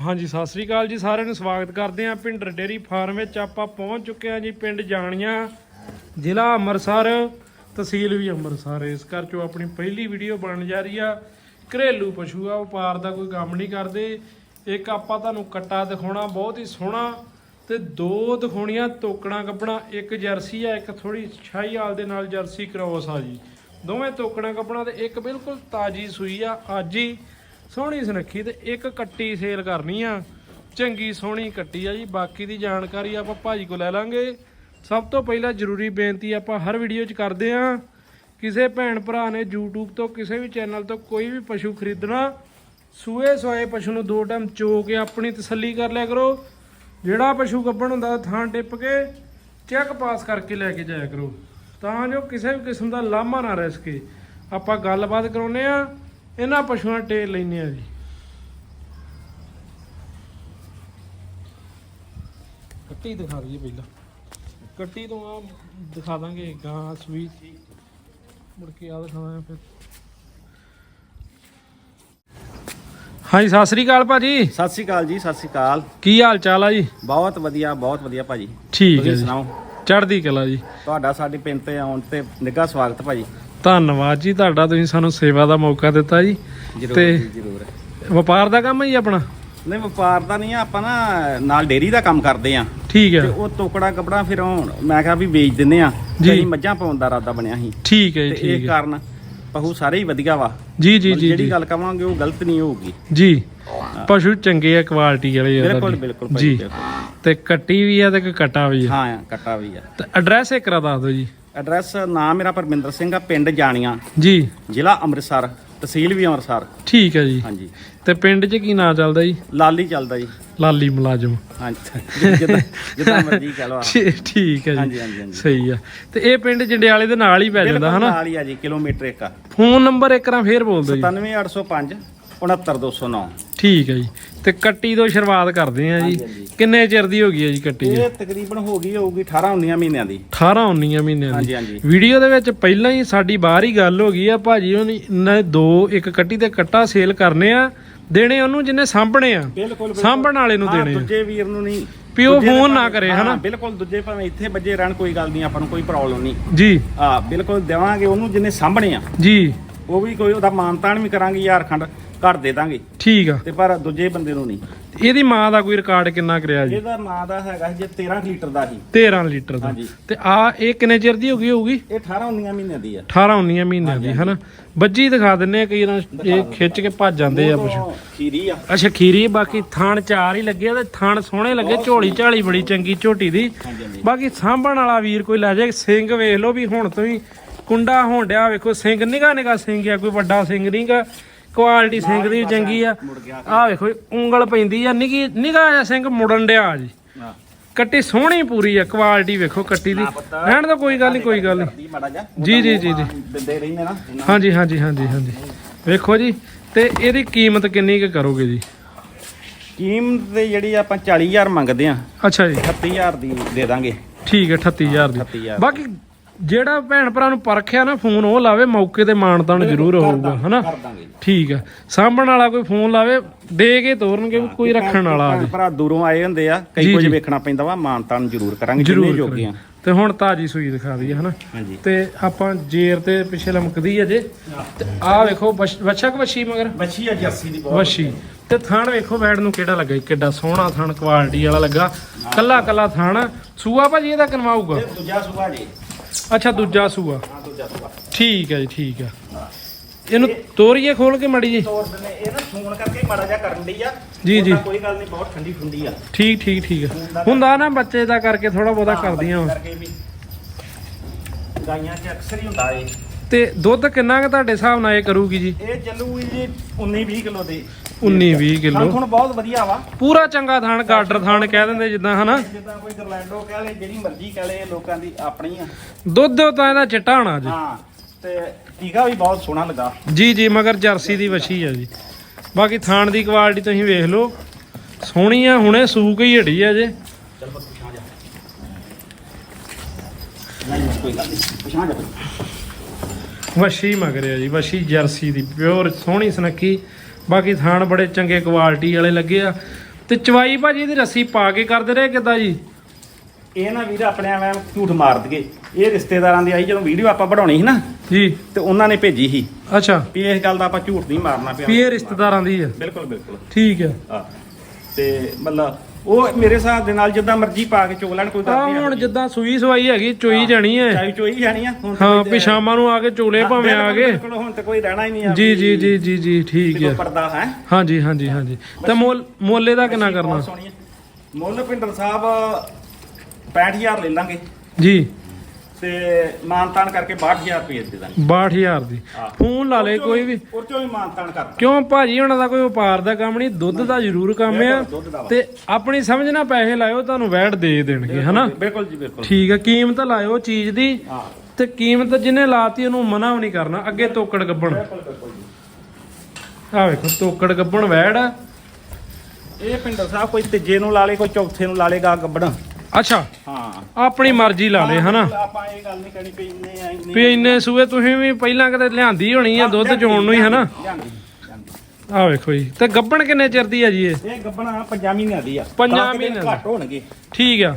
ਹਾਂਜੀ, ਸਤਿ ਸ੍ਰੀ ਅਕਾਲ ਜੀ, ਸਾਰਿਆਂ ਨੂੰ ਸਵਾਗਤ ਕਰਦੇ ਹਾਂ ਪਿੰਡ ਡੇਰੀ ਫਾਰਮ ਵਿੱਚ। ਆਪਾਂ ਪਹੁੰਚ ਚੁੱਕੇ ਹਾਂ ਜੀ ਪਿੰਡ ਜਾਣੀਆਂ, ਜ਼ਿਲ੍ਹਾ ਅੰਮ੍ਰਿਤਸਰ, ਤਹਿਸੀਲ ਵੀ ਅੰਮ੍ਰਿਤਸਰ। ਇਸ ਘਰ ਚੋਂ ਆਪਣੀ ਪਹਿਲੀ ਵੀਡੀਓ ਬਣ ਜਾ ਰਹੀ ਆ। ਘਰੇਲੂ ਪਸ਼ੂ ਆ, ਵਪਾਰ ਦਾ ਕੋਈ ਕੰਮ ਨਹੀਂ ਕਰਦੇ। ਇੱਕ ਆਪਾਂ ਤੁਹਾਨੂੰ ਕੱਟਾ ਦਿਖਾਉਣਾ, ਬਹੁਤ ਹੀ ਸੋਹਣਾ ਤੇ ਦੋ ਦਿਖਾਉਣੀਆਂ ਤੋਕਣਾ ਕੱਪਣਾ ਇੱਕ ਜਰਸੀ ਆ, ਇੱਕ ਥੋੜੀ ਸ਼ਾਹੀਵਾਲ ਦੇ ਨਾਲ ਜਰਸੀ ਕ੍ਰੋਸ ਆ ਜੀ। ਦੋਵੇਂ ਤੋਕਣਾ ਕੱਪਣਾ ਤੇ ਇੱਕ ਬਿਲਕੁਲ ਤਾਜੀ ਸੂਈ ਆ। ਅੱਜ ਹੀ ਸੋਹਣੀ ਸੁਨੱਖੀ ਤੇ ਇੱਕ ਕੱਟੀ ਸੇਲ ਕਰਨੀ ਆ। ਚੰਗੀ ਸੋਹਣੀ ਕੱਟੀ ਆ ਜੀ। ਬਾਕੀ ਦੀ ਜਾਣਕਾਰੀ ਆਪਾਂ ਭਾਜੀ ਕੋਲ ਲੈ ਲਾਂਗੇ। ਸਭ ਤੋਂ ਪਹਿਲਾਂ ਜ਼ਰੂਰੀ ਬੇਨਤੀ ਆਪਾਂ ਹਰ ਵੀਡੀਓ 'ਚ ਕਰਦੇ ਆ। ਕਿਸੇ ਭੈਣ ਭਰਾ ਨੇ YouTube ਤੋਂ, ਕਿਸੇ ਵੀ ਚੈਨਲ ਤੋਂ ਕੋਈ ਵੀ ਪਸ਼ੂ ਖਰੀਦਣਾ, ਸੂਏ ਸੋਏ ਪਸ਼ੂ ਨੂੰ ਦੋ ਟਾਈਮ ਚੋ ਕੇ ਆਪਣੀ ਤਸੱਲੀ ਕਰ ਲਿਆ ਕਰੋ। ਜਿਹੜਾ ਪਸ਼ੂ ਗੱਭਣ ਹੁੰਦਾ ਥਾਂ ਟਿੱਪ ਕੇ ਚੈੱਕ ਪਾਸ ਕਰਕੇ ਲੈ ਕੇ ਜਾਇਆ ਕਰੋ। ਤਾਂ ਜੋ ਕਿਸੇ ਵੀ ਕਿਸਮ ਦਾ ਲਾਮਾ ਨਾ ਰਹਿ ਸਕੇ ਆਪਾਂ ਗੱਲਬਾਤ ਕਰਾਉਨੇ ਆ। ਇਹਨਾਂ ਪਸ਼ੂਆਂ ਟੇਲ ਲੈਨੇ ਆ ਜੀ। ਕੱਟੀ ਦਿਖਾ ਦਈਏ ਪਹਿਲਾਂ। ਕੱਟੀ ਤੋਂ ਆ ਦਿਖਾ ਦਾਂਗੇ ਗਾਂ ਸੂਈ ਮੁੜ ਕੇ ਆ ਦਿਖਾਵਾਂਗੇ ਫਿਰ। ਹਾਂਜੀ ਸਤਿ ਸ੍ਰੀ ਅਕਾਲ ਭਾਜੀ। ਸਤਿ ਸ਼੍ਰੀ ਅਕਾਲ ਜੀ ਸਤਿ ਸ਼੍ਰੀ ਅਕਾਲ। ਕੀ ਹਾਲ ਚਾਲ ਆ ਜੀ? ਬਹੁਤ ਵਧੀਆ ਬਹੁਤ ਵਧੀਆ ਭਾਜੀ। ਠੀਕ ਹੈ ਤੁਸੀਂ ਜੀ। ਸੁਣਾਓ? ਚੜ੍ਹਦੀ ਕਲਾ ਜੀ। ਤੁਹਾਡਾ ਸਾਡੇ ਪਿੰਡ ਤੇ ਆਉਣ ਤੇ ਨਿੱਘਾ ਸਵਾਗਤ ਭਾਜੀ। ਧੰਨਵਾਦ ਜੀ ਤੁਹਾਡਾ ਤੁਸੀਂ ਸਾਨੂੰ ਸੇਵਾ ਦਾ ਮੌਕਾ ਦਿੱਤਾ ਜੀ। ਤੇ- ਜਰੂਰ। ਵਪਾਰ ਦਾ ਕੰਮ ਹੈ ਜੀ ਆਪਣਾ? ਨਹੀਂ ਵਪਾਰ ਦਾ ਨਹੀਂ ਆ, ਆਪਾਂ ਨਾ ਨਾਲ ਡੇਰੀ ਦਾ ਕੰਮ ਕਰਦੇ ਆ। ਠੀਕ ਤੇ ਹੈ ਉਹ ਟੋਕੜਾ ਕਪੜਾ ਫਿਰ ਹੁਣ ਮੈਂ ਕਿਹਾ ਵੀ ਵੇਚ ਦਿੰਨੇ ਆ ਜੀ। ਮੱਝਾਂ ਪਾਉਣ ਦਾ ਇਰਾਦਾ ਬਣਿਆ ਸੀ। ਠੀਕ ਹੈ ਜੀ ਇਹ ਠੀਕ ਹੈ। ਕਾਰਨ ਪਹੂ ਸਾਰੇ ਹੀ ਵਧੀਆ ਵਾ। ਜੀ ਜੀ ਜੀ ਜਿਹੜੀ ਗੱਲ ਕਵਾਂਗੇ ਉਹ ਗਲਤ ਨਹੀਂ ਹੋਊਗੀ। ਜੀ। ਪਸ਼ੂ ਚੰਗੇ ਆ ਕੁਆਲਿਟੀ ਵਾਲੇ ਆ ਬਿਲਕੁਲ। ਬਿਲਕੁਲ ਜੀ। ਤੇ ਕੱਟੀ ਵੀ ਆ ਤੇ ਕਟਾ ਵੀ ਆ। ਹਾਂ ਕੱਟਾ ਵੀ ਆ। ਤੇ ਐਡਰੈਸ ਇੱਕ ਰਾ ਦੱਸ ਦਿਓ ਜੀ। ਐਡਰੈਸ ਨਾਮ ਮੇਰਾ ਪਰਮਿੰਦਰ ਸਿੰਘ ਆ ਪਿੰਡ ਜਾਣੀਆਂ। ਜੀ। ਜ਼ਿਲ੍ਹਾ ਅੰਮ੍ਰਿਤਸਰ ਤਹਿਸੀਲ ਵੀ ਅੰਮ੍ਰਿਤਸਰ। ਠੀਕ ਹੈ ਜੀ। ਹਾਂਜੀ। ਤੇ ਪਿੰਡ 'ਚ ਕੀ ਨਾਂ ਚੱਲਦਾ ਜੀ? ਲਾਲੀ ਚੱਲਦਾ ਜੀ। ਲਾਲੀ ਮੁਲਾਜ਼ਮ। ਹਾਂਜੀ। ਜਿੱਦਾਂ ਜਿੱਦਾਂ ਮਰਜ਼ੀ ਕਹ ਲਓ ਠੀਕ ਹੈ ਜੀ। ਹਾਂਜੀ ਹਾਂਜੀ ਸਹੀ ਆ। ਤੇ ਇਹ ਪਿੰਡ ਜੰਡਿਆਲੇ ਦੇ ਨਾਲ ਹੀ ਪੈ ਜਾਂਦਾ ਹਨਾ? ਨਾਲ ਹੀ ਆ ਜੀ ਕਿਲੋਮੀਟਰ ਇੱਕ ਆ। ਫੋਨ ਨੰਬਰ ਇੱਕ ਰਾਂ ਫੇਰ ਬੋਲ ਦਿਓ ਜੀ 97805 69209 ਠੀਕ ਹੈ ਜੀ। ਤੇ ਕੱਟੀ ਤੋਂ ਸ਼ੁਰੂਆਤ ਕਰਦੇ ਆ ਜੀ। ਹਾਂਜੀ। ਕਿੰਨੇ ਚਿਰ ਦੀ ਹੋ ਗਈ ਹੈ ਜੀ ਕੱਟੀ ਇਹ ਤਕਰੀਬਨ ਹੋ ਗਈ ਹੋਊਗੀ 18 19 ਮਹੀਨਿਆਂ ਦੀ। 18 19 ਮਹੀਨਿਆਂ ਦੀ। ਹਾਂਜੀ ਹਾਂਜੀ। ਵੀਡੀਓ ਦੇ ਵਿੱਚ ਪਹਿਲਾਂ ਹੀ ਸਾਡੀ ਬਾਹਰ ਹੀ ਗੱਲ ਹੋ ਗਈ ਆ ਭਾਜੀ ਉਹਨੇ ਨੇ ਦੋ ਇੱਕ ਕੱਟੀ ਤੇ ਕੱਟਾ ਸੇਲ ਕਰਨੇ ਆ ਦੇਣੇ ਉਹਨੂੰ ਜਿੰਨੇ ਸਾਂਭਣੇ ਆ। ਬਿਲਕੁਲ ਸਾਂਭਣ ਵਾਲੇ ਨੂੰ ਹਾਂ, ਦੇਣੇ ਆ। ਦੂਜੇ ਵੀਰ ਨੂੰ ਨਹੀਂ। ਵੀ ਉਹ ਦੂਜੇ ਦੇ ਫੋਨ ਨਾ ਭਾਵੇਂ- ਕਰੇ, ਹਾਂ, ਹਨਾ? ਬਿਲਕੁਲ ਦੂਜੇ ਭਾਵੇਂ ਇੱਥੇ ਵੱਜੇ ਰਹਿਣ ਕੋਈ ਗੱਲ ਨਹੀਂ ਆਪਾਂ ਨੂੰ ਕੋਈ ਪ੍ਰੋਬਲਮ ਨਹੀਂ। ਜੀ। ਆ ਬਿਲਕੁਲ ਦੇਵਾਂਗੇ ਉਹਨੂੰ ਜਿੰਨੇ ਸਾਂਭਣੇ ਆ। ਜੀ। ਉਹ ਵੀ ਕੋਈ ਉਹਦਾ ਮਾਨਤਾਨ ਵੀ ਕਰਾਂਗੇ ਯਾਰ ਖੰਡ ਘੱਟ ਦੇ ਦਾਂਗੇ। ਠੀਕ ਆ। ਤੇ ਪਰ ਦੂਜੇ ਬੰਦੇ ਨੂੰ ਨਹੀਂ। ਇਹਦੀ ਮਾਂ ਦਾ ਕੋਈ ਰਿਕਾਰਡ ਕਿੰਨਾ ਕਰਿਆ ਜੀ? ਇਹਦਾ ਨਾਂ ਦਾ ਹੈਗਾ ਜੇ 13 ਲੀਟਰ ਦਾ ਸੀ। 13 ਲੀਟਰ ਦਾ। ਹਾਂਜੀ। ਤੇ ਆ ਇਹ ਕਿੰਨੇ ਚਿਰ ਦੀ ਹੋ ਗਈ ਹੋਊਗੀ? ਇਹ 18 19 ਮਹੀਨਿਆਂ ਦੀ ਆ। 18 19 ਮਹੀਨਿਆਂ ਦੀ ਹਨਾ? ਬੱਜੀ ਦਿਖਾ ਦਿੰਨੇ ਆ ਕਈ ਨਾ ਇਹ ਖਿੱਚ ਕੇ ਭੱਜ ਜਾਂਦੇ ਆ ਪਸ਼ੂ ਖੀਰੀ ਆ। ਅੱਛਾ ਖੀਰੀ ਬਾਕੀ ਥਾਣ ਚਾਰ ਹੀ ਲੱਗੇ ਆ ਤੇ ਥਾਣ ਸੋਹਣੇ ਲੱਗੇ ਝੋਲੀ ਝਾਲੀ ਬੜੀ ਚੰਗੀ ਝੋਟੀ ਦੀ। ਹਾਂਜੀ ਹਾਂਜੀ। ਬਾਕੀ ਸਾਂਭਣ ਵਾਲਾ ਵੀਰ ਕੋਈ ਲੈ ਜਾਏ ਸਿੰਘ ਵੇਖ ਲਓ ਵੀ ਹੁਣ ਤੋਂ ਹੀ ਕੁੰਡਾ ਹੋਣ ਡਿਆ ਵੇਖੋ ਸਿੰਘ ਨਿਗਾ ਨਿਗਾ ਸਿੰਘ ਆ ਕੋਈ ਵੱਡਾ ਸਿੰਘ ਨਹੀਂਗਾ ਕੁਆਲਿਟੀ ਸਿੰਘ ਦੀ ਚੰਗੀ ਆ। ਆਹ ਵੇਖੋ ਉਂਗਲ ਪੈਂਦੀ ਆ। ਨਿੱਗੀ ਨਿਗਾ ਜਿਹਾ ਸਿੰਘ ਮੁੜਨ ਡਿਆ ਜੀ। ਹਾਂ। ਕੱਟੀ ਸੋਹਣੀ ਪੂਰੀ ਆ ਕੁਆਲਿਟੀ ਵੇਖੋ ਕੱਟੀ ਦੀ। ਰਹਿਣ ਦਾ ਕੋਈ ਗੱਲ ਨਹੀਂ ਕੋਈ ਗੱਲ ਨਹੀਂ ਮਾੜਾ ਜੀ, ਜੀ, ਜੀ, ਜੀ। ਦਿੰਦੇ ਰਹਿੰਦੇ ਨਾ ਇਹਨਾਂ ਹਾਂਜੀ ਹਾਂਜੀ ਹਾਂਜੀ ਹਾਂਜੀ। ਵੇਖੋ ਜੀ ਤੇ ਇਹਦੀ ਕੀਮਤ ਕਿੰਨੀ ਕੁ ਕਰੋਗੇ ਜੀ? ਕੀਮਤ ਤੇ ਜਿਹੜੀ ਆਪਾਂ 40000 ਮੰਗਦੇ ਆ ਅੱਛਾ ਜੀ। 38000 ਦੀ ਦੇ ਦਾਂਗੇ। ਠੀਕ ਹੈ 38000 ਦੀ। 38000 ਬਾਕੀ ਜਿਹੜਾ ਭੈਣ ਭਰਾ ਨੂੰ ਪਰਖਿਆ ਨਾ ਫੋਨ ਉਹ ਲਾਵੇ ਮੌਕੇ ਤੇ ਮਾਨਤਾਨ ਜ਼ਰੂਰ ਹੋਊਗਾ ਹਨਾ? ਠੀਕ ਆ। ਸਾਂਭਣ ਵਾਲਾ ਕੋਈ ਫੋਨ ਲਾਵੇ ਦੇ ਕੇ ਤੋਰਨਗੇ ਕੋਈ ਰੱਖਣ ਵਾਲਾ ਆ ਜੇ ਭਰਾ ਦੂਰੋਂ ਆਏ ਹੁੰਦੇ ਆ ਜੀ, ਕਈ ਕੁਝ ਜੀ। ਵੇਖਣਾ ਪੈਂਦਾ ਵਾ ਮਾਨਤਾਨ ਜ਼ਰੂਰ ਕਰਾਂਗੇ ਜਿੰਨੇ ਜੋਗੇ ਆ। ਤੇ ਹੁਣ ਤਾਜੀ ਸੂਈ ਦਿਖਾ ਦਈਏ ਹਨਾ? ਤੇ ਆਪਾਂ ਜੇਰ ਤੇ ਪਿੱਛੇ ਲਮਕਦੀ ਅਜੇ ਤੇ ਆਹ ਵੇਖੋ ਵੱਛਾ ਕਿ ਮਗਰ? ਬੱਚੀ ਆ ਜਰਸੀ ਦੀ ਵੱਛੀ। ਤੇ ਥਣ ਵੇਖੋ ਬੈਡ ਨੂੰ ਕਿਹੜਾ ਲੱਗਾ ਜੀ, ਕਿੱਡਾ ਸੋਹਣਾ ਥਣ ਕੁਆਲਿਟੀ ਵਾਲਾ ਲੱਗਾ। ਕੱਲਾ ਕੱਲਾ ਥਣ। ਸੂਆ ਭਾਜੀ ਇਹਦਾ ਕਨਵਾਊਗਾ? ਦੂਜਾ ਸੁਭਾ ਜੀ। ਅੱਛਾ ਦੂਜਾ ਸੂਆ। ਹਾਂ ਦੂਜਾ ਸੁਭਾ ਠੀਕ ਹੈ ਜੀ ਠੀਕ ਹੈ। ਇਹਨੂੰ ਤੋਰੀਏ ਖੋਲ ਕੇ ਮੜੀ ਜੀ ਤੋੜ ਦਿੰਦੇ ਇਹ ਨਾ ਫੋਨ ਕਰਕੇ ਮਾੜਾ ਜਿਹਾ ਕਰਨ ਦੀ ਆ। ਜੀ, ਜੀ। ਕੋਈ ਗੱਲ ਨਹੀਂ ਬਹੁਤ ਠੰਡੀ ਠੁੰਡੀ ਆ। ਠੀਕ ਠੀਕ ਠੀਕ ਹੈ। ਹੁੰਦਾ ਨਾ ਬੱਚੇ ਦਾ ਕਰਕੇ ਥੋੜਾ ਬਹੁਤਾ ਕਰਦੀਆਂ ਵਾਂ। ਕਰਕੇ ਵੀ। ਗਾਈਆਂ 'ਚ ਅਕਸਰ ਹੀ ਹੁੰਦਾ ਏ ਤੇ ਦੁੱਧ ਕਿੰਨਾ ਕੁ ਤੁਹਾਡੇ ਹਿਸਾਬ ਨਾਲ ਇਹ ਕਰੂਗੀ ਜੀ? ਇਹ ਚੱਲੂਗੀ ਜੀ 19 20 ਕਿਲੋ ਦੇ। 19 20 ਕਿਲੋ। ਹੁਣ ਬਹੁਤ ਵਧੀਆ ਵਾ। ਪੂਰਾ ਚੰਗਾ ਥਾਣ ਗਾਡਰ ਥਾਣ ਕਹਿ ਦਿੰਦੇ ਜਿੱਦਾਂ ਹਨਾ? ਜਿੱਦਾਂ ਕੋਈ ਗਰਲੈਂਡੋ ਕਹਿ ਲੇ ਜਿਹੜੀ ਮਰਜ਼ੀ ਕਹਿ ਲੇ ਲੋਕਾਂ ਦੀ ਆਪਣੀ ਆ। ਦੁੱਧ ਤਾਂ ਇਹਦਾ ਚਿੱਟਾ ਹੋਣਾ ਜੀ ਹਾਂ ਤੇ ਟੀਕਾ ਵੀ ਬਹੁਤ ਸੋਹਣਾ ਲੱਗਾ। ਜੀ ਜੀ ਮਗਰ ਜਰਸੀ ਦੀ ਵਛੀ ਆ ਜੀ। ਬਾਕੀ ਥਾਣ ਦੀ ਕੁਆਲਿਟੀ ਤੁਸੀਂ ਵੇਖ ਲਓ। ਸੋਹਣੀ ਆ ਹੁਣੇ ਸੂਕ ਹੀ ਹਟੀ ਆ ਜੇ। ਚੱਲ ਬਸ ਪਛਾਣ ਜਾ। ਨਹੀਂ ਕੋਈ ਗੱਲ ਨਹੀਂ ਪਛਾਣ ਜਾ। ਵਛੀ ਮਗਰ ਆ ਜੀ ਵਛੀ ਜਰਸੀ ਦੀ ਪਿਓਰ ਸੋਹਣੀ ਸੁਨੱਖੀ। ਬਾਕੀ ਥਾਣ ਬੜੇ ਚੰਗੇ ਕੁਆਲਿਟੀ ਵਾਲੇ ਲੱਗੇ ਆ। ਤੇ ਚਵਾਈ ਭਾਜੀ ਇਹਦੀ ਰੱਸੀ ਪਾ ਕੇ ਕਰਦੇ ਰਹੇ ਕਿੱਦਾਂ ਜੀ? ਇਹ ਨਾ ਵੀਰ ਆਪਣੇ ਐਵੇਂ ਝੂਠ ਮਾਰ ਦਗੇ ਇਹ ਰਿਸ਼ਤੇਦਾਰਾਂ ਦੀ ਆਈ ਜਦੋਂ ਵੀਡੀਓ ਆਪਾਂ ਬਣਾਉਣੀ ਸੀ ਨਾ ਜੀ। ਤੇ ਉਹਨਾਂ ਨੇ ਭੇਜੀ ਸੀ ਅੱਛਾ। ਵੀ ਇਸ ਗੱਲ ਦਾ ਆਪਾਂ ਝੂਠ ਨਹੀਂ ਮਾਰਨਾ ਪਿਆ। ਵੀ ਇਹ ਰਿਸ਼ਤੇਦਾਰਾਂ ਦੀ ਆ। ਬਿਲਕੁਲ ਬਿਲਕੁਲ। ਠੀਕ ਆ। ਹਾਂ। ਤੇ ਮਤਲਬ ਉਹ ਮੇਰੇ ਹਿਸਾਬ ਦੇ ਨਾਲ ਜਿੱਦਾਂ ਮਰਜ਼ੀ ਪਾ ਕੇ ਚੋਕ ਲੈਣ ਕੋਈ ਗੱਲ ਨਹੀਂ ਹੁਣ ਜਿੱਦਾਂ ਸੂਈ ਸਵਾਈ ਹੈਗੀ ਚੋਈ ਜਾਣੀ ਹੈ। ਚਾਈ ਚੋਈ ਜਾਣੀ ਆ ਹੁਣ ਤਾਂ ਹਾਂ ਕੋਈ ਵੀ ਸ਼ਾਮਾਂ ਨੂੰ ਆ ਕੇ ਚੋਲੇ ਭਾਵੇਂ ਆ ਗਏ। ਬਿਲਕੁਲ ਹੁਣ ਤੇ ਕੋਈ ਰਹਿਣਾ ਹੀ ਨਹੀਂ ਆ ਜੀ ਜੀ ਜੀ ਜੀ ਜੀ ਠੀਕ ਹੈ। ਪਰਦਾ ਹੈ। ਹਾਂਜੀ ਹਾਂਜੀ ਹਾਂਜੀ। ਤੇ ਮੁੱਲ ਮੁੱਲ ਇਹਦਾ ਕਿੰਨਾ ਕਰਨਾ? ਸੋਹਣੀ ਹੈ। ਮੁੱਲ ਪਿੰਡਰ ਸਾਹਿਬ 65000 ਲੈ ਲਾਂਗੇ। ਜੀ। ਤੇ ਮਾਨਤਾਨ ਕਰਕੇ 62000 ਰੁਪਏ ਦੇ ਦਾਂਗੇ 62000 ਦੀ। ਹਾਂ। ਫੋਨ ਲਾ ਲੇ ਕੋਈ ਵੀ ਉਹ ਚੋਂ ਵੀ ਮਾਨਤਾਨ ਕਰਦਾ ਕਿਉਂ ਭਾਜੀ ਉਹਨਾਂ ਦਾ ਕੋਈ ਵਪਾਰ ਦਾ ਕੰਮ ਨਹੀਂ ਦੁੱਧ ਦਾ ਜ਼ਰੂਰ ਕੰਮ ਆ। ਬਿਲਕੁਲ, ਦੁੱਧ ਦਾ ਵਾ। ਤੇ ਆਪਣੀ ਸਮਝ ਨਾਲ ਪੈਸੇ ਲਾਇਓ ਤੁਹਾਨੂੰ ਵੈਟ ਦੇ ਦੇਣਗੇ ਹਨਾ? ਬਿਲਕੁਲ ਜੀ ਬਿਲਕੁਲ। ਠੀਕ ਹੈ ਕੀਮਤ ਲਾਇਓ ਚੀਜ਼ ਦੀ। ਤੇ ਕੀਮਤ ਜਿਹਨੇ ਲਾਤੀ ਉਹਨੂੰ ਮਨਾ ਵੀ ਨਹੀਂ ਕਰਨਾ। ਅੱਗੇ ਤੋਕੜ ਗੱਬਣ। ਆ ਵੇਖੋ ਤੋਕੜ ਗੱਬਣ ਵੈੜ ਆ। ਇਹ ਪਿੰਡਰ ਸਾਹਿਬ ਕੋਈ ਤੀਜੇ ਨੂੰ ਲਾ ਲੇ ਕੋਈ ਚੌਥੇ ਨੂੰ ਲਾ ਲੇਗਾ ਗੱਬੜ ਅੱਛਾ। ਹਾਂ। ਆਪਣੀ ਮਰਜ਼ੀ ਲਾ ਲੇ ਹਨਾ। ਆਪਾਂ ਇਹ ਗੱਲ ਨਹੀਂ ਕਰਨੀ ਪਈ ਇੰਨੇ ਆ ਇੰਨੇ ਵੀ ਇੰਨੇ ਸੂਏ ਤੁਸੀਂ ਵੀ ਪਹਿਲਾਂ ਕਦੇ ਲਿਆਂਦੀ ਹੋਣੀ ਆ ਦੁੱਧ ਚੋਣ ਨੂੰ ਹੀ ਹਨਾ। ਲਿਆਂਦੀ, ਲਿਆਂਦੀ। ਆ ਵੇਖੋ ਜੀ ਤੇ ਗੱਬਣ ਕਿੰਨੇ ਚਿਰ ਦੀ ਆ ਜੀ ਇਹ? ਇਹ ਗੱਬਣਾ ਪੰਜਾਂ ਮਹੀਨਿਆਂ ਦੀ ਆ। ਪੰਜਾਂ ਦਸ ਕੁ ਦਿਨ ਮਹੀਨਿਆਂ ਦੀ। ਘੱਟ ਹੋਣਗੇ। ਠੀਕ ਆ।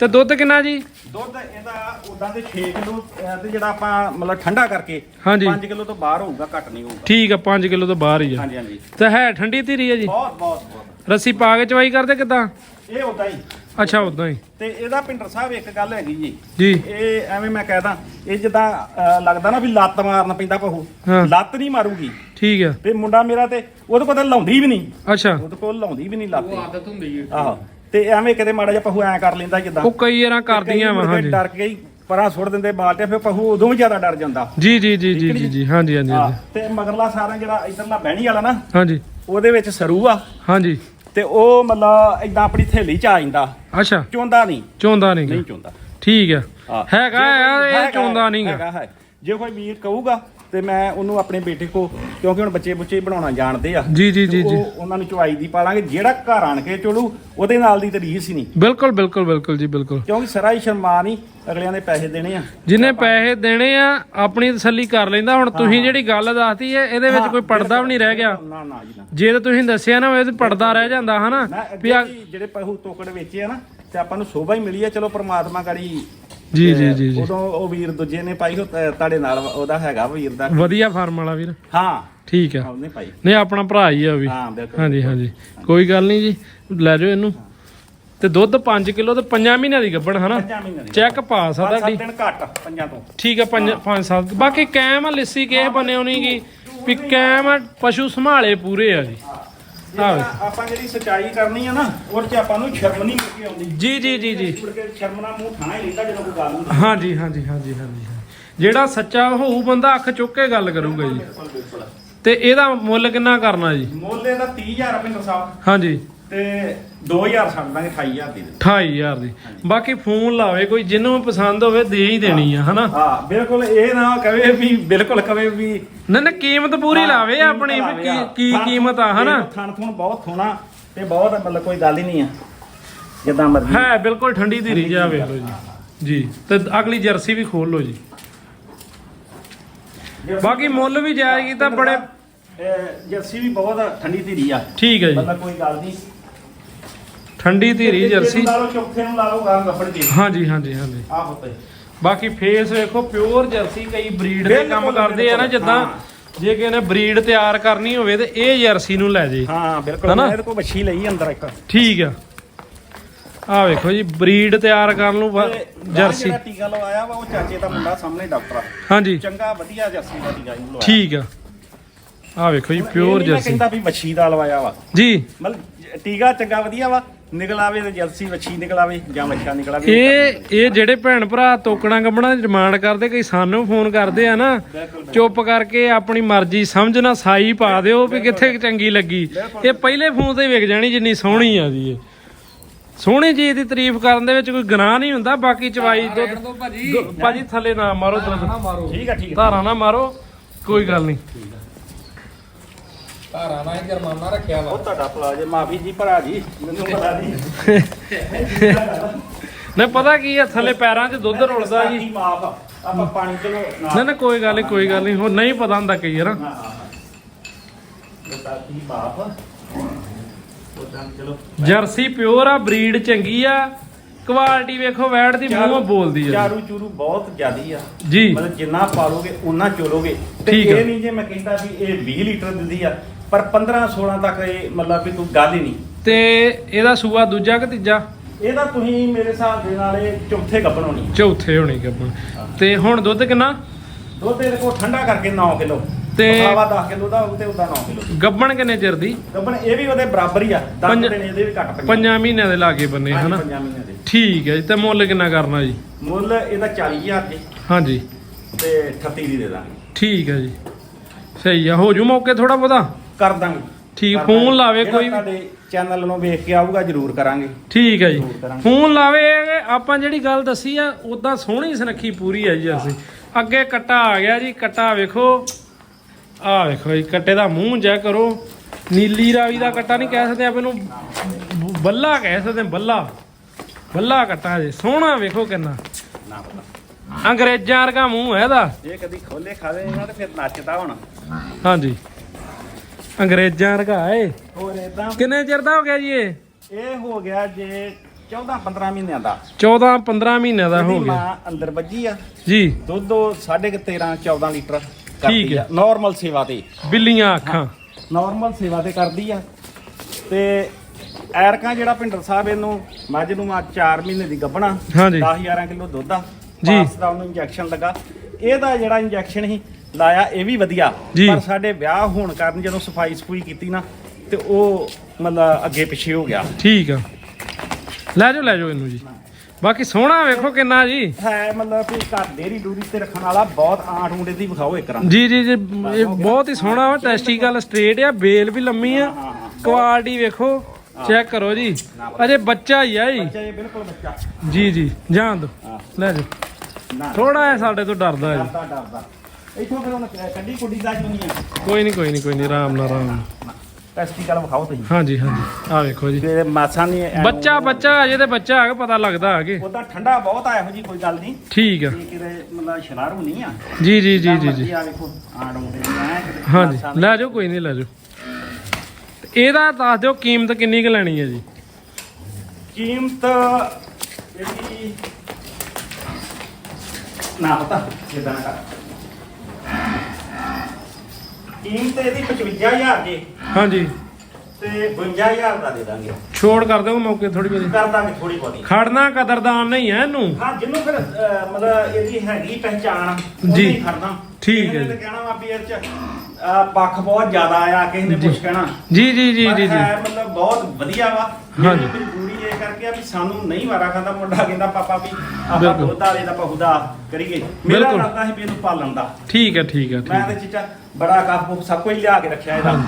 ਤੇ ਦੁੱਧ ਕਿੰਨਾ ਜੀ? ਦੁੱਧ ਇਹਦਾ ਉਦਾਂ ਦੇ 6 ਕਿਲੋ ਤੇ ਜਿਹੜਾ ਆਪਾਂ ਮਤਲਬ ਠੰਡਾ ਕਰਕੇ ਹਾਂਜੀ। 5 ਕਿਲੋ ਤੋਂ ਬਾਹਰ ਹੋਊਗਾ ਘੱਟ ਨਹੀਂ ਹੋਊਗਾ। ਠੀਕ ਆ 5 ਕਿਲੋ ਤੋਂ ਬਾਹਰ ਹੀ ਆ। ਹਾਂਜੀ ਹਾਂਜੀ। ਤੇ ਹੈ ਠੰਡੀ ਧੀਰੀ ਆ ਜੀ? ਬਹੁਤ ਬਹੁਤ ਬਹੁਤ। ਰੱਸੀ ਪਾ ਕੇ ਚਵਾਈ ਕਰਦੇ ਕਿਦਾਂ? ਇਹ ਉਦਾਂ ਹੀ। ਅੱਛਾ ਉਦਾਂ ਹੀ। ਤੇ ਇਹਦਾ ਪਿੰਡਰ ਸਾਹਿਬ ਇੱਕ ਗੱਲ ਹੈਗੀ ਜੀ। ਜੀ। ਇਹ ਐਵੇਂ ਮੈਂ ਕਹਿਦਾ ਇਹ ਜਿੱਦਾਂ ਅਹ, ਲੱਗਦਾ ਨਾ ਵੀ ਲੱਤ ਮਾਰਨ ਪੈਂਦਾ ਪਹੂ ਹਾਂ। ਲੱਤ ਨਹੀਂ ਮਾਰੂਗੀ। ਠੀਕ ਆ। ਤੇ ਮੁੰਡਾ ਮੇਰਾ ਤੇ ਉਹਦੇ ਕੋਲ ਤਾਂ ਲਾਉਂਦੀ ਵੀ ਨਹੀਂ। ਅੱਛਾ। ਉਹਦੇ ਕੋਲ ਲਾਉਂਦੀ ਵੀ ਨਹੀਂ ਲੱਤ। ਉਹ ਆਦਤ ਹੁੰਦੀ ਹੈ ਆਹੋ। ਤੇ ਐਵੇਂ ਕਿਤੇ ਮਾੜਾ ਜਿਹਾ ਪਹੂ ਐ ਕਰ ਲੈਂਦਾ ਜਿੱਦਾਂ। ਉਹ ਕਈ ਵਾਰਾਂ ਕਰਦੀਆਂ ਵਾ ਹਾਂਜੀ ਡਰ ਕੇ ਹੀ ਪਰਾਂ ਸੁੱਟ ਦਿੰਦੇ ਬਾਲਟੇ ਫਿਰ ਪਹੂ ਉਦੋਂ ਵੀ ਜ਼ਿਆਦਾ ਡਰ ਜਾਂਦਾ। ਜੀ ਜੀ ਜੀ ਜੀ ਜੀ ਜੀ? ਹਾਂਜੀ ਹਾਂਜੀ ਤੇ ਮਗਰਲਾ ਸਾਰਾ ਜਿਹੜਾ ਇਧਰਲਾ ਬਹਿਣੀ ਵਾਲਾ ਨਾ ਹਾਂਜੀ। ਉਹਦੇ ਵਿੱਚ ਸਰੂ ਆ ਹਾਂਜੀ। ਤੇ ਉਹ ਮਤਲਬ ਇਦਾਂ ਆਪਣੀ ਥੇਲੀ ਚ ਆ ਜਾਂਦਾ। ਅੱਛਾ। ਚੋਂਦਾ ਨਹੀਂ। ਚੋਂਦਾ ਨਹੀਂ ਨਹੀਂ ਚੋਂਦਾ। ਠੀਕ ਆ। ਹਾਂ। ਹੈਗਾ ਆ, ਇਹ ਚੋਂਦਾ ਨਹੀਂਗਾ ਹੈਗਾ ਹੈ। ਜੇ ਕੋਈ ਵੀਰ ਕਹੂਗਾ ਤੇ ਮੈਂ ਉਹਨੂੰ ਆਪਣੇ ਬੇਟੇ ਕੋ ਕਿਉਂਕਿ ਹੁਣ ਬੱਚੇ ਬੁੱਚੇ ਬਣਾਉਣਾ ਜਾਣਦੇ ਆ। ਜੀ ਜੀ ਜੀ ਉਹ ਉਹਨਾਂ ਨੂੰ ਚਵਾਈ ਦੀ ਪਾਲਾਂਗੇ ਜਿਹੜਾ ਘਰ ਆਣ ਕੇ ਚੋਲੂ ਉਹਦੇ ਨਾਲ ਦੀ ਤੇ ਰੀਸ ਹੀ ਨਹੀਂ। ਬਿਲਕੁਲ ਬਿਲਕੁਲ ਬਿਲਕੁਲ ਜੀ ਬਿਲਕੁਲ। ਕਿਉਂਕਿ ਸਰਾ ਹੀ ਸ਼ਰਮਾ ਨਹੀਂ ਅਗਲਿਆਂ ਦੇ ਪੈਸੇ ਦੇਣੇ ਆ। ਜਿਹਨੇ ਪੈਸੇ ਦੇਣੇ ਆ ਆਪਣੀ ਤਸੱਲੀ ਕਰ ਲੈਂਦਾ। ਹੁਣ ਤੁਸੀਂ ਜਿਹੜੀ ਗੱਲ ਦੱਸਤੀ ਹੈ ਇਹਦੇ ਵਿੱਚ ਕੋਈ ਪਰਦਾ ਵੀ ਨਹੀਂ ਰਹਿ ਗਿਆ। ਨਾ ਨਾ ਜੀ ਨਾ। ਜੇ ਤਾਂ ਤੁਸੀਂ ਦੱਸਿਆ ਨਾ ਇਹ ਪਰਦਾ ਰਹਿ ਜਾਂਦਾ ਹਨਾ? ਵੀ ਜਿਹੜੇ ਪਹੂ ਤੋਕੜ ਵੇਚੇ ਆ ਨਾ ਤੇ ਆਪਾਂ ਨੂੰ ਸੋਭਾ ਹੀ ਮਿਲੀ ਆ। ਚਲੋ ਪ੍ਰਮਾਤਮਾ ਕਰੀ ਜੀ ਜੀ ਜੀ ਜੀ। ਉਦੋਂ ਉਹ ਵੀਰ ਦੂਜੇ ਨੇ ਪਾਈ ਉਹ ਤੁਹਾਡੇ ਨਾਲ ਉਹਦਾ ਹੈਗਾ ਵੀਰ ਦਾ। ਵਧੀਆ ਫਾਰਮ ਵਾਲਾ ਵੀਰ। ਹਾਂ। ਠੀਕ ਆ। ਉਹਨੇ ਪਾਈ। ਨਹੀਂ ਆਪਣਾ ਭਰਾ ਹੀ ਆ ਉਹ ਵੀ। ਹਾਂ ਬਿਲਕੁਲ। ਹਾਂਜੀ ਹਾਂਜੀ। ਕੋਈ ਗੱਲ ਨਹੀਂ ਜੀ ਲੈ ਜਾਓ ਇਹਨੂੰ। ਤੇ ਦੁੱਧ 5 ਕਿਲੋ ਤੇ 5 ਮਹੀਨਿਆਂ ਦੀ ਗੱਬਣ ਹਨਾ? ਪੰਜਾਂ ਮਹੀਨਿਆਂ ਦੀ ਚੈੱਕ ਪਾਸ ਆ ਪੰਜ ਤੁਹਾਡੀ ਸੱਤ ਦਿਨ ਘੱਟ ਪੰਜਾਂ ਤੋਂ। ਠੀਕ ਆ 5 5 7 ਬਾਕੀ ਕੈਮ ਆ ਲਿੱਸੀ ਕਿਸੇ ਬੰਨੇ ਨਹੀਂ ਗੀ ਵੀ ਕੈਮ ਆ, ਪਸ਼ੂ ਸੰਭਾਲੇ ਪੂਰੇ ਆ ਜੀ। ਜਿਹੜਾ ਆਪਾਂ ਜਿਹੜੀ ਸਚਾਈ ਕਰਨੀ ਆ ਨਾ ਉਹਦੇ ਚ ਆਪਾਂ ਨੂੰ ਸ਼ਰਮ ਨਹੀਂ ਮੁੱਕੀ ਆਉਂਦੀ। ਜੀ ਜੀ ਜੀ ਜੀ। ਮੁੜ ਕੇ ਸ਼ਰਮ ਨਾਲ ਮੂੰਹ ਠਾਣਾ ਹੀ ਲੈਂਦਾ ਜਦੋਂ ਕੋਈ ਗੱਲ ਹੁੰਦੀ। ਹਾਂਜੀ ਹਾਂਜੀ ਹਾਂਜੀ ਹਾਂਜੀ ਜਿਹੜਾ ਸੱਚਾ ਹੋਊ ਬੰਦਾ ਅੱਖ ਚੁੱਕ ਕੇ ਗੱਲ ਕਰੂਗਾ ਜੀ। ਬਿਲਕੁਲ ਬਿਲਕੁਲ। ਤੇ ਇਹਦਾ ਮੁੱਲ ਕਿੰਨਾ ਕਰਨਾ ਜੀ? ਮੁੱਲ ਇਹਦਾ 30000 ਰੁਪਏ ਸਾਹਿਬ ਹਾਂਜੀ ਤੇ 2000 ਛੱਡ ਦਾਂਗੇ 28000 ਦੀ 28000 ਦੀ। ਬਾਕੀ ਫੋਨ ਲਾਵੇ ਕੋਈ ਜਿਹਨੂੰ ਪਸੰਦ ਹੋਵੇ ਦੇ ਹੀ ਦੇਣੀ ਆ ਹਨਾ? ਹਾਂ ਬਿਲਕੁਲ ਇਹ ਨਾ ਕਵੇ ਵੀ ਬਿਲਕੁਲ ਕਵੇ ਵੀ ਨਾ ਨਾ ਕੀਮਤ ਪੂਰੀ ਲਾਵੇ ਆਪਣੀ ਕੀ। ਕੀ ਕੀਮਤ ਆ ਹਨਾ? ਥਣ ਥੁਣ ਬਹੁਤ ਥੋਣਾ ਤੇ ਬਹੁਤ ਮਤਲਬ ਕੋਈ ਗੱਲ ਹੀ ਨਹੀਂ ਆ ਜਿੱਦਾਂ ਮਰਜ਼ੀ। ਹੈ ਬਿਲਕੁਲ ਠੰਡੀ ਧੀਰੀ ਜਾ ਵੇਖ ਲਓ ਜੀ। ਜੀ ਤੇ ਅਗਲੀ ਜਰਸੀ ਵੀ ਖੋਲ ਲਓ ਜੀ। ਬਾਕੀ ਮੁੱਲ ਵੀ ਜਾਇਜ਼ ਕੀਤਾ ਬੜੇ ਜਰਸੀ ਵੀ ਬਹੁਤ ਠੰਡੀ ਧੀਰੀ ਆ। ਠੀਕ ਹੈ ਜੀ। ਮਤਲਬ ਕੋਈ ਗੱਲ ਨਹੀਂ। ਠੰਡੀ ਧੀਰੀ ਜਰਸੀ। ਲਾ ਲਓ ਚੌਥੇ ਨੂੰ ਲਾ ਲਓ ਗਾਂ ਗੱਫੜ ਕੇ ਹਾਂਜੀ ਹਾਂਜੀ ਹਾਂਜੀ। ਆਹ ਬਾਕੀ ਫੇਸ ਵੇਖੋ ਪਿਓਰ ਜਰਸੀ ਕਈ ਬਰੀਡ ਦੇ ਕੰਮ ਕਰਦੇ ਆ ਨਾ ਜਿੱਦਾਂ। ਜੇ ਕਿਸੇ ਨੇ ਬਰੀਡ ਤਿਆਰ ਕਰਨੀ ਹੋਵੇ ਤੇ ਇਹ ਜਰਸੀ ਨੂੰ ਲੈ ਜੇ। ਹਾਂ ਬਿਲਕੁਲ। ਹਨਾ? ਮੈਂ ਇਹਦੇ ਕੋਲ ਵੱਛੀ ਲਈ ਅੰਦਰ ਇੱਕ। ਠੀਕ ਆ। ਆ ਵੇਖੋ ਜੀ ਬਰੀਡ ਤਿਆਰ ਕਰਨ ਨੂੰ ਜਰਸੀ। ਜਿਹੜਾ ਟੀਕਾ ਲਵਾਇਆ ਵਾ ਉਹ ਚਾਚੇ ਦਾ ਮੁੰਡਾ ਸਾਹਮਣੇ ਡਾਕਟਰ ਆ। ਹਾਂਜੀ। ਚੰਗਾ ਵਧੀਆ ਜਰਸੀ ਦਾ ਟੀਕਾ ਇਹਨੂੰ ਲਵਾਇਆ। ਠੀਕ ਆ। ਆ ਵੇਖੋ ਜੀ ਪਿਓਰ ਮੈਂ ਜਰਸੀ। ਕਹਿੰਦਾ ਵੀ ਵੱਛੀ ਦਾ ਲਵਾਇਆ ਵਾ। ਜੀ। ਮਤਲਬ ਟੀਕਾ ਚੰਗਾ ਵਧੀਆ ਵਾ ਨਿਕਲ ਆਵੇ ਤੇ ਜਰਸੀ ਵੱਛੀ ਨਿਕਲ ਆਵੇ ਜਾਂ ਵੱਛਾ ਨਿਕਲ ਆਵੇ। ਇਹ ਇਹ ਜਿਹੜੇ ਭੈਣ ਭਰਾ ਤੋਕੜਾਂ ਗੱਬਣਾ ਡਿਮਾਂਡ ਕਰਦੇ ਕਈ ਸਾਨੂੰ ਫੋਨ ਕਰਦੇ ਆ ਨਾ ਚੁੱਪ ਕਰਕੇ ਆਪਣੀ ਮਰਜ਼ੀ ਸਮਝਣਾ ਸਾਈ ਪਾ ਦਿਓ ਵੀ ਕਿੱਥੇ ਚੰਗੀ ਲੱਗੀ। ਇਹ ਪਹਿਲੇ ਫੋਨ ਤੇ ਵਿਕ ਜਾਣੀ ਜਿੰਨੀ ਸੋਹਣੀ ਆ ਜੀ ਇਹ। ਸੋਹਣੀ ਚੀਜ਼ ਦੀ ਤਾਰੀਫ ਕਰਨ ਦੇ ਵਿੱਚ ਕੋਈ ਗੁਨਾਹ ਨਹੀਂ ਹੁੰਦਾ ਬਾਕੀ ਚਵਾਈ ਦੁੱਧ। ਭਾਜੀ ਥੱਲੇ ਨਾ ਮਾਰੋ ਦੁੱਧ ਠੀਕ ਆ ਠੀਕ ਆ। ਧਾਰਾਂ ਨਾ ਮਾਰੋ ਕੋਈ ਗੱਲ ਨਹੀਂ। ਧਾਰਾ ਨਾਲ ਹੀ ਜਰਮਾਨਾ ਰੱਖਿਆ ਵਾ। ਉਹ ਤੁਹਾਡਾ ਭਲਾ ਜੇ ਮਾਫੀ ਜੀ ਭਰਾ ਜੀ ਮੈਨੂੰ ਪਤਾ ਨਹੀਂ ਨਹੀਂ ਪਤਾ ਕੀ ਆ ਥੱਲੇ ਪੈਰਾਂ 'ਚ ਦੁੱਧ ਰੁਲਦਾ ਜੀ। ਮਾਫ ਆਪਾਂ ਪਾਣੀ ਚਲੋ ਨਾ। ਨਾ ਕੋਈ ਗੱਲ ਨਹੀਂ ਕੋਈ ਗੱਲ ਨਹੀਂ ਹੋ ਨਹੀਂ ਪਤਾ ਹੁੰਦਾ ਕਈ ਵਾਰ। ਹਾਂ ਹਾਂ ਬਤਾ ਕੀ ਮਾਫ ਉਦਾਂ ਚਲੋ। ਜਰਸੀ ਪਿਓਰ ਆ ਬਰੀਡ ਚੰਗੀ ਆ। ਕੁਆਲਿਟੀ ਵੇਖੋ ਵੈੜ ਦੀ ਮੂੰਹੋਂ ਬੋਲਦੀ ਆ ਚਾਰੂ ਚੂਰੂ ਬਹੁਤ ਜ਼ਿਆਦੀ ਆ। ਜੀ। ਮਤਲਬ ਜਿੰਨਾ ਪਾਲੋਗੇ ਉਨਾ ਚੋਲੋਗੇ। ਤੇ। ਇਹ ਨਹੀਂ ਜੇ ਮੈਂ ਕਹਿੰਦਾ ਵੀ ਇਹ 20 ਲੀਟਰ ਦਿੰਦੀ ਆ ਪਰ 15 16 ਤੱਕ ਇਹ ਮਤਲਬ ਵੀ ਕੋਈ ਗੱਲ ਹੀ ਨਹੀਂ। ਤੇ ਇਹਦਾ ਸੂਆ ਦੂਜਾ ਕਿ ਤੀਜਾ? ਇਹਦਾ ਤੁਸੀਂ ਮੇਰੇ ਹਿਸਾਬ ਦੇ ਨਾਲ ਇਹ ਚੌਥੇ ਗੱਭਣ ਹੋਣੀ। ਚੌਥੇ ਹੋਣੀ ਗੱਬਣ ਤੇ ਹੁਣ ਦੁੱਧ ਕਿੰਨਾ? ਦੁੱਧ ਇਹਦੇ ਕੋਲ ਠੰਡਾ ਕਰਕੇ 9 ਕਿਲੋ। ਤੇ- ਹਵਾ 10 ਕਿਲੋ ਦਾ ਹੋਊ ਤੇ ਉਹਦਾ 9 ਕਿਲੋ। ਗੱਬਣ ਕਿੰਨੇ ਚਿਰ ਦੀ? ਗੱਭਣ ਇਹ ਵੀ ਉਹਦੇ ਬਰਾਬਰ ਹੀ ਆ। 10 ਪੰਜ- ਦਿਨ ਇਹਦੇ ਵੀ ਘੱਟ ਪੰਜਾਂ ਪੰਜਾਂ ਮਹੀਨਿਆਂ ਦੇ ਲਾਗੇ ਬੰਨੇ ਹਨਾ? ਪੰਜਾਂ ਮਹੀਨਿਆਂ ਦੇ। ਠੀਕ ਹੈ ਜੀ ਤੇ ਮੁੱਲ ਕਿੰਨਾ ਕਰਨਾ ਜੀ? ਮੁੱਲ ਇਹਦਾ 40000 ਜੀ। ਹਾਂਜੀ। ਤੇ 38 ਦੀ ਦੇ ਦਾਂਗੇ। ਠੀਕ ਹੈ ਜੀ। ਸਹੀ ਆ ਹੋ ਜੂ ਮੌਕੇ ਥੋੜਾ ਬਹੁਤਾ? ਕਰ ਦਾਂਗੇ ਠੀਕ, ਕਰ ਫੋਨ। ਲਾਵੇ ਜਿਹੜਾ ਕੋਈ ਵੀ। ਤੁਹਾਡੇ ਚੈਨਲ ਨੂੰ ਵੇਖ ਕੇ ਆਊਗਾ ਜਰੂਰ ਕਰਾਂਗੇ। ਠੀਕ ਹੈ ਜੀ। ਜ਼ਰੂਰ ਕਰਾਂਗੇ। ਫੋਨ ਲਾਵੇ ਆਪਾਂ ਜਿਹੜੀ ਗੱਲ ਦੱਸੀ ਆ ਉਦਾਂ ਸੋਹਣੀ ਸੁਨੱਖੀ ਪੂਰੀ ਹੈ ਜੀ ਅਸੀਂ। ਅੱਗੇ ਕੱਟਾ ਆ ਗਿਆ ਜੀ ਕੱਟਾ ਵੇਖੋ। ਆ ਵੇਖੋ ਜੀ ਕੱਟੇ ਦਾ ਮੂੰਹ ਚੈੱਕ ਕਰੋ। ਨੀਲੀ ਰਾਵੀ ਦਾ ਕੱਟਾ ਨਹੀਂ ਕਹਿ ਸਕਦੇ ਆਪ ਇਹਨੂੰ। ਬ- ਬੱਲਾ ਕਹਿ ਸਕਦੇ ਹਾਂ, ਬੱਲਾ। ਬੱਲਾ ਕੱਟਾ ਜੀ ਸੋਹਣਾ ਵੇਖੋ ਕਿੰਨਾ। ਨਾ ਪਤਾ ਅੰਗਰੇਜ਼ਾਂ ਵਰਗਾ ਮੂੰਹ ਹੈ ਇਹਦਾ। ਇਹ ਕਦੀ ਖੋਲੇ ਖਾਵੇ ਇਹਨਾਂ ਤੇ ਫਿਰ ਨੱਚਦਾ ਹੁਣ। ਹਾਂਜੀ। ਅੰਗਰੇਜ਼ਾਂ ਵਰਗਾ ਏ। ਹੋਰ ਇਦਾਂ ਕਿੰਨੇ ਚਿਰ ਦਾ ਹੋ ਗਿਆ ਜੀ ਇਹ? ਇਹ ਹੋ ਗਿਆ ਜੇ 14 15 ਮਹੀਨਿਆਂ ਦਾ। 14 15 ਮਹੀਨਿਆਂ ਦਾ ਹੋ ਇਹਦੀ ਗਿਆ। ਮਾਂ ਅੰਦਰ ਵੱਜੀ ਆ। ਜੀ। ਦੁੱਧ ਉਹ ਸਾਢੇ ਕੁ 13 14 ਲੀਟਰ ਕਰਦੀ ਹੈ। ਆ। ਨਾਰਮਲ ਸੇਵਾ ਤੇ। ਬਿੱਲੀਆਂ ਅੱਖਾਂ। ਨਾਰਮਲ ਸੇਵਾ ਤੇ ਕਰਦੀ ਆ। ਤੇ ਐਰਕਾਂ ਜਿਹੜਾ ਭਿੰਡਰ ਸਾਹਿਬ ਇਹਨੂੰ ਮੱਝ ਨੂੰ ਆ 4 ਮਹੀਨੇ ਦੀ ਗੱਭਣਾ ਹਾਂਜੀ। 10 11 ਕਿਲੋ ਦੁੱਧ ਆ। ਜੀ। ਪਾਸ ਦਾ ਉਹਨੂੰ ਇੰਜੈਕਸ਼ਨ ਲੱਗਾ। ਇਹਦਾ ਜਿਹੜਾ ਇੰਜੈਕਸ਼ਨ ਸੀ ਲਾਇਆ ਇਹ ਵੀ ਵਧੀਆ। ਜੀ। ਪਰ ਸਾਡੇ ਵਿਆਹ ਹੋਣ ਕਾਰਨ ਜਦੋਂ ਸਫ਼ਾਈ ਸਫੂਈ ਕੀਤੀ ਨਾ ਤੇ ਉਹ ਮਤਲਬ ਅੱਗੇ ਪਿੱਛੇ ਹੋ ਗਿਆ। ਠੀਕ ਆ। ਲੈ ਜਾਓ ਲੈ ਜਾਓ ਇਹਨੂੰ ਜੀ। ਬਾਕੀ ਸੋਹਣਾ ਵੇਖੋ ਕਿੰਨਾ ਜੀ। ਹੈ ਮਤਲਬ ਵੀ ਘਰ ਡੇਰੀ ਡੂਰੀ ਤੇ ਰੱਖਣ ਵਾਲਾ ਬਹੁਤ ਆਂਟ ਉਂਡੇ ਦੀ ਵਿਖਾਓ ਇੱਕ ਰਾਂ ਜੀ ਜੀ ਜੀ ਇਹ ਬਹੁਤ ਹੀ ਸੋਹਣਾ ਵਾ ਟੈਸਟੀਕਲ ਸਟ੍ਰੇਟ ਆ ਬੇਲ ਵੀ ਲੰਮੀ ਆ। ਕੁਆਲਿਟੀ ਵੇਖੋ ਚੈੱਕ ਕਰੋ ਜੀ। ਅਜੇ ਬੱਚਾ ਹੀ ਆ ਜੀ। ਬੱਚਾ ਇਹ ਬਿਲਕੁਲ ਬੱਚਾ। ਜੀ ਜੀ ਜਾਣ ਦੋ। ਲੈ ਜਾਓ। ਨਾ ਥੋੜਾ ਜਿਹਾ ਸਾਡੇ ਤੋਂ ਡਰਦਾ ਹੈ ਜੀ। ਡਰਦਾ ਡਰਦਾ। ਇੱਥੋਂ ਫਿਰ ਹੁਣ ਕੱਢੀ ਕੁੱਡੀ ਦਾ ਕਿਉਂ ਨਹੀਂ ਆ। ਕੋਈ ਨਹੀਂ ਕੋਈ ਨਹੀਂ ਕੋਈ ਨਹੀਂ ਆਰਾਮ ਨਾਲ ਆਰਾਮ ਨਾਲ। ਕਰ ਵਿਖਾਓ ਤੁਸੀਂ। ਹਾਂਜੀ ਹਾਂਜੀ। ਆ ਵੇਖੋ ਜੀ। ਤੇ ਮਾਸਾ ਨਹੀਂ ਬੱਚਾ ਬੱਚਾ ਅਜੇ ਤੇ ਬੱਚਾ ਹੈਗਾ ਪਤਾ ਲੱਗਦਾ ਹੈਗੇ ਉਹਦਾ ਠੰਡਾ ਬਹੁਤ ਆ ਇਹੋ ਜੀ ਕੋਈ ਗੱਲ ਨਹੀਂ ਠੀਕ ਆ। ਇਹ ਕਿਤੇ ਮਤਲਬ ਸ਼ਰਾਰੂ ਨਹੀਂ ਆ। ਜੀ ਜੀ ਜੀ ਜੀ ਜੀ। ਆ ਵੇਖੋ ਆੜ ਆਉਂਦੇ ਨੇ ਐਂ ਕਿਤੇ ਹਾਂਜੀ। ਮਾਸਾ ਲੈ ਜਾਓ ਕੋਈ ਨਹੀਂ ਲੈ ਜਾਓ। ਤੇ ਇਹਦਾ ਦੱਸ ਦਿਓ ਕੀਮਤ ਕਿੰਨੀ ਕੁ ਲੈਣੀ ਹੈ ਜੀ? ਕੀਮਤ ਇਹਦੀ ਨਾ ਪਤਾ ਕਿਦਾਂ ਕਰ ਕੀਮਤ ਇਹਦੀ 55000 ਜੀ ਹਾਂਜੀ। ਤੇ 52000 ਦਾ ਦੇ ਦਾਂਗੇ। ਛੋੜ ਕਰ ਦਿਓ ਮੌਕੇ ਥੋੜੀ ਬਹੁਤੀ ਕਰ ਦਾਂਗੇ ਥੋੜੀ ਬਹੁਤੀ। ਖੜਨਾ ਕਦਰਦਾਨ ਨਹੀਂ ਹੈ ਇਹਨੂੰ। ਹਾਂ ਜਿਹਨੂੰ ਫਿਰ ਅਹ, ਮਤਲਬ ਇਹਦੀ ਹੈਗੀ ਪਹਿਚਾਣ ਜੀ। ਉਹਨੇ ਖੜਨਾ। ਠੀਕ ਕਿਸੇ ਹੈ ਤਾਂ ਜੀ। ਕਹਿਣਾ ਵਾ ਵੀ ਇਹ ਚ ਅਹ, ਪੱਖ ਬਹੁਤ ਜ਼ਿਆਦਾ ਆ ਕਿਸੇ ਨੇ ਜੀ। ਕੁਝ ਕਹਿਣਾ। ਜੀ ਜੀ ਜੀ ਪਰ ਜੀ ਜੀ। ਹੈ ਮਤਲਬ ਬਹੁਤ ਵਧੀਆ ਵਾ। ਹਾਂਜੀ। ਇਹ ਕਰਕੇ ਆ ਵੀ ਸਾਨੂੰ ਨਹੀਂ ਵਾਰਾ ਖਾਂਦਾ ਮੁੰਡਾ ਕਹਿੰਦਾ ਪਾਪਾ ਵੀ ਆਪਾਂ ਬਿਲਕੁਲ। ਦੁੱਧ ਵਾਲੇ ਦਾ ਬਹੁਦਾ ਕਰੀਏ। ਮੇਰਾ ਬਿਲਕੁਲ। ਲੱਗਦਾ ਸੀ ਵੀ ਇਹਨੂੰ ਪਾਲਣ ਦਾ। ਠੀਕ ਹੈ ਠੀਕ ਹੈ ਠੀਕ ਮੈਂ। ਤੇ ਚੀਚਾ ਬੜਾ ਕਾਫ ਸਭ ਕੁਝ ਲਿਆ ਕੇ ਰੱਖਿਆ ਇਹਦਾ।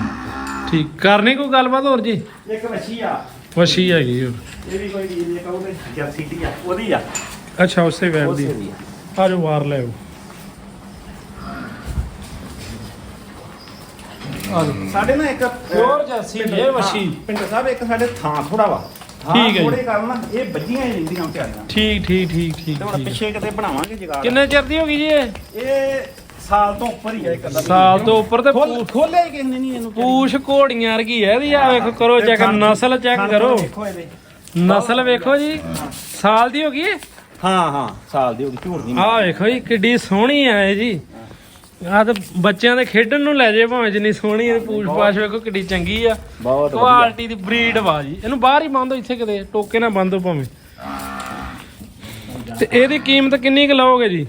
ਠੀਕ। ਕਰਨੀ ਕੋਈ ਗੱਲਬਾਤ ਹੋਰ ਜੀ? ਇੱਕ ਮੱਛੀ ਆ। ਵਸ਼ੀ ਹੈਗੀ ਹੋਰ ਇਹ ਵੀ ਕੋਈ ਇਹ ਕਹੋ ਤੇ ਜਰਸੀ ਦੀ ਆ ਉਹਦੀ ਆ। ਅੱਛਾ ਉਸੇ ਵੈਬ ਦੀ। ਉਸੇ ਦੀ ਆ। ਆ ਜਾਓ ਵਾਰ ਲੈ ਆਓ। ਆ ਜਾਓ। ਸਾਡੇ ਨਾ ਇੱਕ ਪਿੰਡ- ਇਹ ਵੱਛੀ। ਹਾਂ, ਪਿੰਡ ਸਾਹਿਬ ਇੱਕ ਸਾਡੇ ਥਾਂ ਥੋੜਾ ਵਾ। ਠੀਕ ਹੈ ਜੀ। ਥੋੜੇ ਕਾਰਨ ਨਾ ਇਹ ਵੱਜੀਆਂ ਹੀ ਰਹਿੰਦੀਆਂ ਵਿਚਾਰੀਆਂ ਠੀਕ ਠੀਕ ਠੀਕ ਠੀਕ ਤੇ ਹੁਣ ਠੀਕ। ਪਿੱਛੇ ਕਿਤੇ ਬਣਾਵਾਂਗੇ ਜਗਾੜ। ਕਿੰਨੇ ਚਿਰ ਦੀ ਹੋ ਗਈ ਜੀ ਇਹ? ਇਹ ਸਾਲ ਤੋਂ ਉੱਪਰ ਹੀ ਆ ਇੱਕ ਅੱਧਾ। ਸਾਲ ਤੋਂ ਉੱਪਰ ਤੇ ਖੋਲ ਪੂ- ਹੀ ਕਿਸੇ ਨੇ ਨਹੀਂ ਇਹਨੂੰ ਪੂਛ ਘੋੜੀਆਂ ਵਰਗੀ ਹੈ ਇਹਦੀ ਆ ਵੇਖੋ ਕਰੋ ਚੈੱਕ ਨਸਲ ਚੈੱਕ ਕਰੋ। ਇਹਦੇ। ਨਸਲ ਵੇਖੋ ਜੀ। ਸਾਲ ਦੀ ਹੋ ਗਈ ਹਾਂ ਹਾਂ ਸਾਲ ਦੀ ਹੋ ਗਈ ਝੂਠ ਨਹੀਂ। ਆ ਵੇਖੋ ਜੀ ਕਿੱਡੀ ਸੋਹਣੀ ਆ ਇਹ ਜੀ। ਆ ਤਾਂ ਬੱਚਿਆਂ ਦੇ ਖੇਡਣ ਨੂੰ ਲੈ ਜੇ ਭਾਵੇਂ ਜਿੰਨੀ ਸੋਹਣੀ ਇਹ ਪੂਛ ਪਾਛ ਵੇਖੋ ਕਿੱਡੀ ਚੰਗੀ ਆ। ਬਹੁਤ ਕੁਆਲਿਟੀ ਦੀ ਬਰੀਡ ਵਾ ਜੀ। ਇਹਨੂੰ ਬਾਹਰ ਹੀ ਬੰਦ ਇੱਥੇ ਕਿਤੇ ਟੋਕੇ ਨਾ ਬੰਦ ਭਾਵੇਂ। ਤੇ ਇਹਦੀ ਕੀਮਤ ਕਿੰਨੀ ਕੁ ਲਓਗੇ ਜੀ?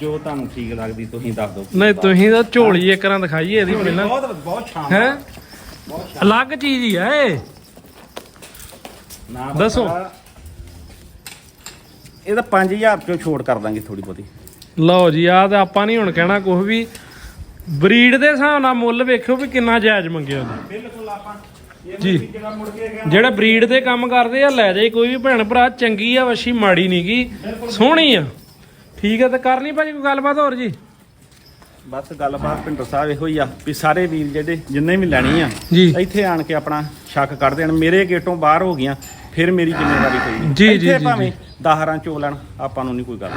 ਜੋ ਤੁਹਾਨੂੰ ਠੀਕ ਲੱਗਦੀ ਤੁਸੀਂ ਦੱਸ ਦਿਓ। ਨਹੀਂ ਤੁਸੀਂ ਤਾਂ ਝੋਲੀ ਇੱਕ ਰਾਂ ਦਿਖਾਈਏ ਇਹਦੀ ਪਹਿਲਾਂ। ਬਹੁਤ ਬਹੁਤ ਸ਼ਾਨਦਾਰ। ਹੈ? ਬਹੁਤ ਅਲੱਗ ਚੀਜ਼ ਹੀ ਆ ਇਹ। ਨਾ ਦੱਸੋ। ਇਹਦਾ 5000 ਰੁਪਏ ਛੋਟ ਕਰ ਦਾਂਗੇ ਥੋੜੀ ਬਹੁਤੀ। ਲਓ ਜੀ ਆ ਤੇ ਆਪਾਂ ਨਹੀਂ ਹੁਣ ਕਹਿਣਾ ਕੁਝ ਵੀ। ਬਰੀਡ ਦੇ ਹਿਸਾਬ ਨਾਲ ਮੁੱਲ ਵੇਖਿਓ ਵੀ ਕਿੰਨਾ ਜਾਇਜ਼ ਮੰਗਿਆ ਉਹਨੇ ਬਿਲਕੁਲ ਆਪਾਂ ਜੀ। ਜਿਹੜਾ ਮੁੜ ਕੇ ਗਿਆ। ਜਿਹੜਾ ਬਰੀਡ ਦੇ ਕੰਮ ਕਰਦੇ ਆ ਲੈ ਜਾਏ ਕੋਈ ਵੀ ਭੈਣ ਭਰਾ ਚੰਗੀ ਆ ਵਸ਼ੀ ਮਾੜੀ ਨਹੀਂਗੀ ਸੋਹਣੀ ਆ। ਠੀਕ ਆ ਤੇ ਕਰਨੀ ਭਾਜੀ ਕੋਈ ਗੱਲਬਾਤ ਹੋਰ ਜੀ? ਬਸ ਗੱਲਬਾਤ ਪਿੰਡਰ ਸਾਹਿਬ ਇਹੋ ਹੀ ਆ ਵੀ ਸਾਰੇ ਵੀਰ ਜਿਹੜੇ ਜਿੰਨੇ ਵੀ ਲੈਣੀ ਆ ਜੀ। ਇੱਥੇ ਆਣ ਕੇ ਆਪਣਾ ਸ਼ੱਕ ਕਰ ਦੇਣ। ਮੇਰੇ ਗੇਟੋਂ ਬਾਹਰ ਹੋ ਗਈਆਂ। ਫਿਰ ਮੇਰੀ ਜ਼ਿੰਮੇਵਾਰੀ ਨਹੀਂ ਜੀ, ਜੀ, ਜੀ, ਭਾਵੇਂ ਦਹਾਰਾਂ ਚੋ ਲੈਣ ਆਪਾਂ ਨੂੰ ਨਹੀਂ ਕੋਈ ਗੱਲ।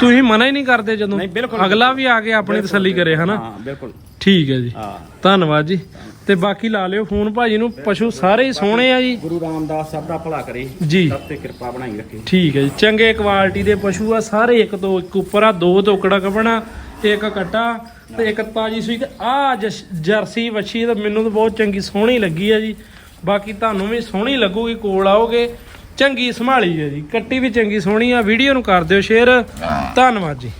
ਤੁਸੀਂ ਮਨਾ ਹੀ ਨਹੀਂ ਕਰਦੇ ਜਦੋਂ। ਨਹੀਂ, ਬਿਲਕੁਲ। ਅਗਲਾ ਵੀ ਆ ਕੇ ਆਪਣੀ ਤਸੱਲੀ ਕਰੇ ਹਨਾ? ਹਾਂ ਬਿਲਕੁਲ। ਠੀਕ ਹੈ ਜੀ। ਹਾਂ। ਧੰਨਵਾਦ ਜੀ। ਤੇ ਬਾਕੀ ਲਾ ਲਿਓ ਫੋਨ ਭਾਜੀ ਨੂੰ। ਪਸ਼ੂ ਸਾਰੇ ਹੀ ਸੋਹਣੇ ਆ ਜੀ। ਗੁਰੂ ਰਾਮਦਾਸ ਸਭ ਦਾ ਭਲਾ ਕਰੇ। ਜੀ। ਸਭ ਤੇ ਕਿਰਪਾ ਬਣਾਈ ਰੱਖੇ। ਠੀਕ ਹੈ ਜੀ। ਚੰਗੇ ਕੁਆਲਿਟੀ ਦੇ ਪਸ਼ੂ ਆ ਸਾਰੇ ਇੱਕ ਤੋਂ ਇੱਕ ਉੱਪਰ ਆ ਦੋ ਤੋਕੜਾ ਕਪਣਾ ਇੱਕ ਕਟਾ ਤੇ ਇੱਕ ਤਾਜੀ ਸੂਈ ਤੇ ਆ ਜਰਸੀ ਵੱਛੀ ਤਾਂ ਮੈਨੂੰ ਤਾਂ ਬਹੁਤ ਚੰਗੀ ਸੋਹਣੀ ਲੱਗੀ ਆ ਜੀ। ਬਾਕੀ ਤੁਹਾਨੂੰ ਵੀ ਸੋਹਣੀ ਲੱਗੂਗੀ ਕੋਲ ਆਓਗੇ ਚੰਗੀ ਸੰਭਾਲੀ ਹੈ ਜੀ। ਕੱਟੀ ਵੀ ਚੰਗੀ ਸੋਹਣੀ ਆ ਵੀਡੀਓ ਨੂੰ ਕਰ ਦਿਓ ਸ਼ੇਅਰ। ਧੰਨਵਾਦ ਜੀ।